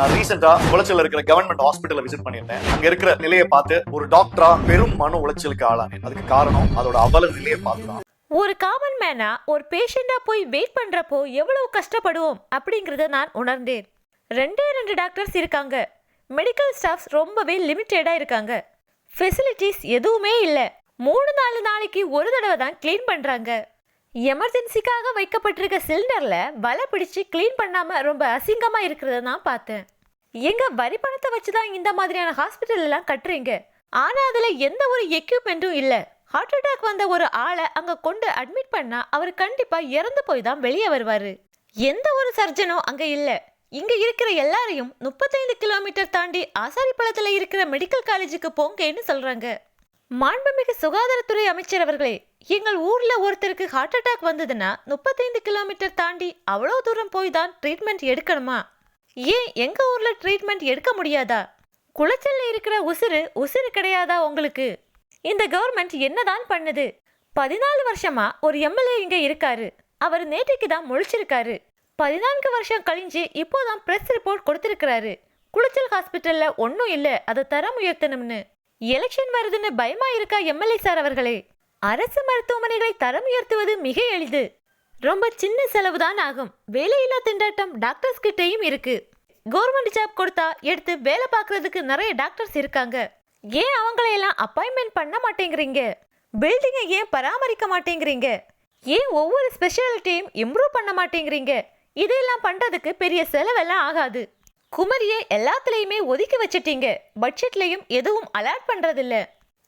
நான் ரீசெண்டா உளைச்சல் இருக்கிற கவர்மெண்ட் ஹாஸ்பிட்டல்ல விசிட் பண்ணியிருந்தேன். அங்க இருக்கிற நிலையை பார்த்து ஒரு டாக்டரா பெரும் மன உளைச்சலுக்கு ஆளானேன். அதுக்கு காரணம் அதோட அவல நிலையை பார்த்துதான். ஒரு காமன் மேனா ஒரு பேஷண்டா போய் வெயிட் பண்றப்போ எவ்வளவு கஷ்டப்படுவோம் அப்படிங்கறத நான் உணர்ந்தேன். ரெண்டே ரெண்டு டாக்டர்ஸ் இருக்காங்க. மெடிக்கல் ஸ்டாஃப்ஸ் ரொம்பவே லிமிட்டடா இருக்காங்க. ஃபெசிலிட்டிஸ் எதுவுமே இல்லை. மூணு நாலு நாளைக்கு ஒரு தடவை தான் க்ளீன் பண்றாங்க. எமர்ஜென்சிக்காக வைக்கப்பட்டிருக்க சிலிண்டரில் வலை பிடிச்சு க்ளீன் பண்ணாமல் ரொம்ப அசிங்கமாக இருக்கிறத நான் பார்த்தேன். எங்க வரி பணத்தை வச்சு தான் இந்த மாதிரியான ஹாஸ்பிட்டல் எல்லாம் கட்டுறீங்க? ஆனால் அதில் எந்த ஒரு எக்யூப்மெண்ட்டும் இல்லை. ஹார்ட் அட்டாக் வந்த ஒரு ஆளை அங்கே கொண்டு அட்மிட் பண்ணால் அவர் கண்டிப்பாக இறந்து போய் தான் வெளியே வருவார். எந்த ஒரு சர்ஜனும் அங்கே இல்லை. இங்கே இருக்கிற எல்லாரையும் முப்பத்தைந்து கிலோமீட்டர் தாண்டி ஆசாரிப்பள்ளத்துல இருக்கிற மெடிக்கல் காலேஜுக்கு போங்கன்னு சொல்கிறாங்க மாண்புமிகு சுகாதாரத்துறை அமைச்சர் அவர்களே எங்கள் ஊர்ல ஒருத்தருக்கு ஹார்ட் அட்டாக் வந்ததுன்னா முப்பத்தைந்து கிலோமீட்டர் தாண்டி அவ்வளோ தூரம் போய் தான் ட்ரீட்மெண்ட் எடுக்கணுமா? ஏன் எங்க ஊர்ல ட்ரீட்மெண்ட் எடுக்க முடியாதா? குளச்சல்ல இருக்கிற உசுறு உசுறு கிடையாதா உங்களுக்கு? இந்த கவர்மெண்ட் என்னதான் பண்ணுது? பதினாலு வருஷமா ஒரு எம்எல்ஏ இங்க இருக்காரு. அவர் நேற்றைக்கு தான் முழிச்சிருக்காரு. பதினான்கு வருஷம் கழிஞ்சு இப்போதான் பிரஸ் ரிப்போர்ட் கொடுத்திருக்கிறாரு. குளச்சல் ஹாஸ்பிட்டல்ல ஒன்றும் இல்லை அதை தரம் உயர்த்தணும்னு எலெக்ஷன் வருதுன்னு பயமா இருக்கா எம்எல்ஏ சார் அவர்களே? அரசு மருத்துவமனைகளை தரம் உயர்த்துவது மிக எளிது. ரொம்ப சின்ன செலவு தான் ஆகும். வேலையில்லா திண்டாட்டம் டாக்டர்ஸ் கிட்டேயும் இருக்கு. கவர்மெண்ட் ஜாப் கொடுத்தா எடுத்து வேலை பார்க்கறதுக்கு நிறைய டாக்டர்ஸ் இருக்காங்க. ஏன் அவங்களையெல்லாம் அப்பாயின்மெண்ட் பண்ண மாட்டேங்கிறீங்க? பில்டிங்கை ஏன் பராமரிக்க மாட்டேங்கிறீங்க? ஏன் ஒவ்வொரு ஸ்பெஷாலிட்டியும் இம்ப்ரூவ் பண்ண மாட்டேங்கிறீங்க? இதெல்லாம் பண்ணுறதுக்கு பெரிய செலவெல்லாம் ஆகாது. குமரியை எல்லாத்துலேயுமே ஒதுக்கி வச்சிட்டீங்க. பட்ஜெட்லையும் எதுவும் அலாட் பண்ணுறதில்ல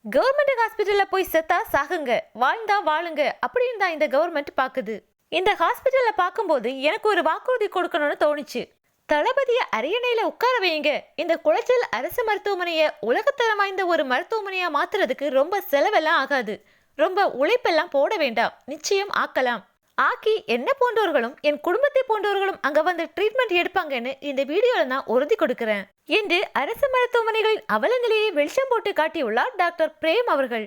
கவர்மெண்ட் ஹாஸ்பிட்டலில் போய் செத்தா சாகுங்க வாழ்ந்தா வாழுங்க அப்படின்னு தான் இந்த கவர்மெண்ட் பார்க்குது இந்த ஹாஸ்பிட்டலில் பார்க்கும்போது எனக்கு ஒரு வாக்குறுதி கொடுக்கணும்னு தோணுச்சு. தளபதியை அரியணையில் உட்கார வைங்க இந்த குளச்சல் அரசு மருத்துவமனையை உலகத்தரம் வாய்ந்த ஒரு மருத்துவமனையாக மாற்றுறதுக்கு ரொம்ப செலவெல்லாம் ஆகாது. ரொம்ப உழைப்பெல்லாம் போட வேண்டாம். நிச்சயம் ஆக்கலாம். ஆக்கி என்ன போன்றவர்களும் என் குடும்பத்தை போன்றவர்களும் அங்க வந்து ட்ரீட்மெண்ட் எடுப்பாங்கன்னு இந்த வீடியோல நான் உறுதி கொடுக்கிறேன். என்று அரசு மருத்துவமனைகளின் அவல நிலையை வெளிச்சம் போட்டு காட்டியுள்ளார் டாக்டர் பிரேம் அவர்கள்.